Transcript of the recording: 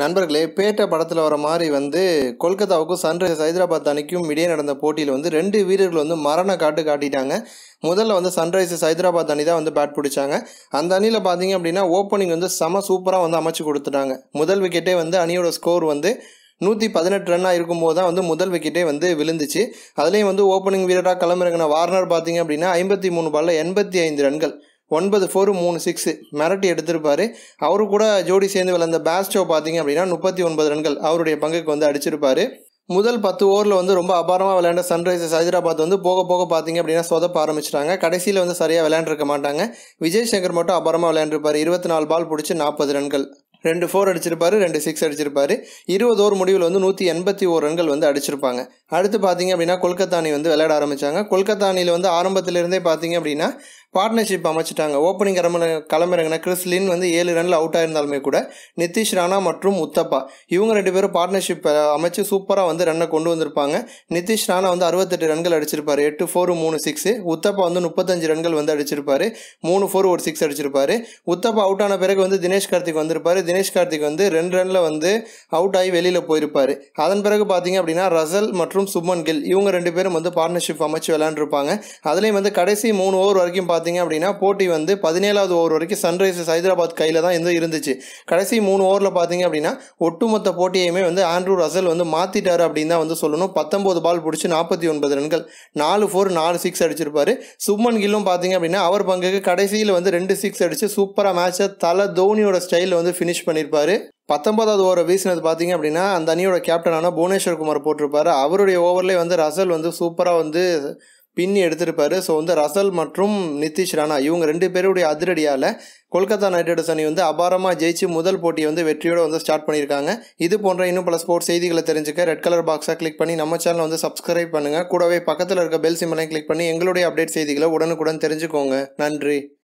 நண்பர்களே பேட்டை படத்தில் வர மாதிரி வந்து கொல்கத்தாவுக்கும் சன்ரைஸ் ஹைதராபாத் அணிக்கும் இடையே நடந்த போட்டியில் வந்து ரெண்டு வீரர்கள் வந்து மரண காட்டு காட்டிட்டாங்க. முதல்ல வந்து சன்ரைசர்ஸ் ஹைதராபாத் அணி தான் வந்து பேட் பிடிச்சாங்க. அந்த அணியில் பார்த்தீங்க அப்படின்னா ஓப்பனிங் வந்து செம சூப்பராக வந்து அமைச்சு கொடுத்துட்டாங்க. முதல் விக்கெட்டே வந்து அணியோட ஸ்கோர் வந்து நூற்றி பதினெட்டு ரன்னாக இருக்கும்போது தான் வந்து முதல் விக்கெட்டே வந்து விழுந்துச்சு. அதுலேயும் வந்து ஓப்பனிங் வீரராக களமிறங்கின வார்னர் பார்த்தீங்க அப்படின்னா ஐம்பத்தி மூணு பாலில் எண்பத்தி ஐந்து ரன்கள். ஒன்பது ஃபோரு மூணு சிக்ஸு மிரட்டி எடுத்திருப்பார். அவரு கூட ஜோடி சேர்ந்து விளையாந்த பேஸ்டோ பார்த்தீங்க அப்படின்னா முப்பத்தி ஒன்பது ரன்கள் அவருடைய பங்குக்கு வந்து அடிச்சிருப்பார். முதல் பத்து ஓவரில் வந்து ரொம்ப அபாரமாக விளையாண்ட சன்ரைசர்ஸ் ஹைதராபாத் வந்து போக போக பார்த்தீங்க அப்படின்னா சொதப்ப ஆரம்பிச்சிட்டாங்க. கடைசியில் வந்து சரியாக விளையாண்டுருக்க மாட்டாங்க. விஜய் சங்கர் மட்டும் அபாரமாக விளையாண்டுருப்பாரு. இருபத்தி நாலு பால் பிடிச்சி நாற்பது ரன்கள். ரெண்டு ஃபோர் அடிச்சிருப்பாரு ரெண்டு சிக்ஸ் அடிச்சிருப்பாரு. இருபது ஓவர் முடிவில் வந்து நூற்றி எண்பத்தி ஓர் ரன்கள் வந்து அடிச்சிருப்பாங்க. அடுத்து பார்த்தீங்க அப்படின்னா கொல்கத்தானி வந்து விளையாட ஆரம்பித்தாங்க கொல்கத்தா அணியில் வந்து ஆரம்பத்திலிருந்தே பார்த்தீங்க அப்படின்னா பார்ட்னர்ஷிப் அமைச்சிட்டாங்க. ஓப்பனிங் கிளம்ப களமிறங்கின கிறிஸ்லின் வந்து ஏழு ரனில் அவுட் ஆயிருந்தாலுமே கூட நிதிஷ் ராணா மற்றும் உத்தப்பா இவங்க ரெண்டு பேரும் பார்ட்னர்ஷிப் அமைச்சு சூப்பராக வந்து ரன்னை கொண்டு வந்திருப்பாங்க. நிதிஷ் ராணா வந்து அறுபத்தெட்டு ரன்கள் அடிச்சிருப்பாரு. எட்டு ஃபோர் மூணு சிக்ஸு உத்தப்பா வந்து முப்பத்தஞ்சு ரன்கள் வந்து அடிச்சிருப்பாரு. மூணு ஃபோர் ஒரு சிக்ஸ் அடிச்சிருப்பாரு. உத்தப்பா அவுட் ஆன பிறகு வந்து தினேஷ் கார்த்திக் வந்திருப்பாரு. தினேஷ் கார்த்திக் வந்து ரெண்டு ரனில் வந்து அவுட் ஆகி வெளியில் போயிருப்பார். அதன் பிறகு பார்த்தீங்க அப்படின்னா ரசல் மற்றும் சுப்மன் கில் இவங்க ரெண்டு பேரும் வந்து பார்ட்னர்ஷிப் அமைச்சு விளையாண்டுருப்பாங்க. அதுலேயும் வந்து கடைசி மூணு ஓவர் வரைக்கும் பார்த்து பார்த்தீங்க அப்படின்னா போட்டி வந்து பதினேழாவது ஓவர் வரைக்கும் சன்ரைசர்ஸ் ஹைதராபாத் கையில் தான் இருந்து இருந்துச்சு. கடைசி மூணு ஓவரில் பார்த்தீங்க அப்படின்னா ஒட்டுமொத்த போட்டியுமே வந்து ஆண்ட்ரூ ரசல் வந்து மாற்றிட்டார் அப்படின்னு தான் வந்து சொல்லணும். பத்தொம்போது பால் பிடிச்சி நாற்பத்தி ஒன்பது ரன்கள். நாலு ஃபோர் நாலு சிக்ஸ் அடிச்சிருப்பாரு. சுப்மன் கில்லும் பார்த்தீங்க அப்படின்னா அவர் பங்குக்கு கடைசியில் வந்து ரெண்டு சிக்ஸ் அடித்து சூப்பராக மேட்சை தலை தோனியோட ஸ்டைலில் வந்து ஃபினிஷ் பண்ணியிருப்பாரு பத்தொன்பதாவது ஓவரை வீசினது பார்த்தீங்க அப்படின்னா அந்த அணியோட கேப்டனான புவனேஸ்வர் குமார் போட்டிருப்பாரு. அவருடைய ஓவர்லேயே வந்து ரசல் வந்து சூப்பராக வந்து பின்னி எடுத்திருப்பாரு. ஸோ வந்து ரசல் மற்றும் நிதிஷ் ராணா இவங்க ரெண்டு பேருடைய அதிரடியால் கொல்கத்தா நைட் ரைடர்ஸ் அணி வந்து அபாரமாக ஜெயிச்சு முதல் போட்டியை வந்து வெற்றியோடு வந்து ஸ்டார்ட் பண்ணியிருக்காங்க. இது போன்ற இன்னும் பல ஸ்போர்ட்ஸ் செய்திகளை தெரிஞ்சுக்க ரெட் கலர் பாக்ஸாக கிளிக் பண்ணி நம்ம சேனலை வந்து சப்ஸ்கிரைப் பண்ணுங்கள் கூடவே பக்கத்தில் இருக்க பெல் சிம்மலையும் கிளிக் பண்ணி எங்களுடைய அப்டேட் செய்திகளை உடனுக்குடன் தெரிஞ்சுக்கோங்க. நன்றி.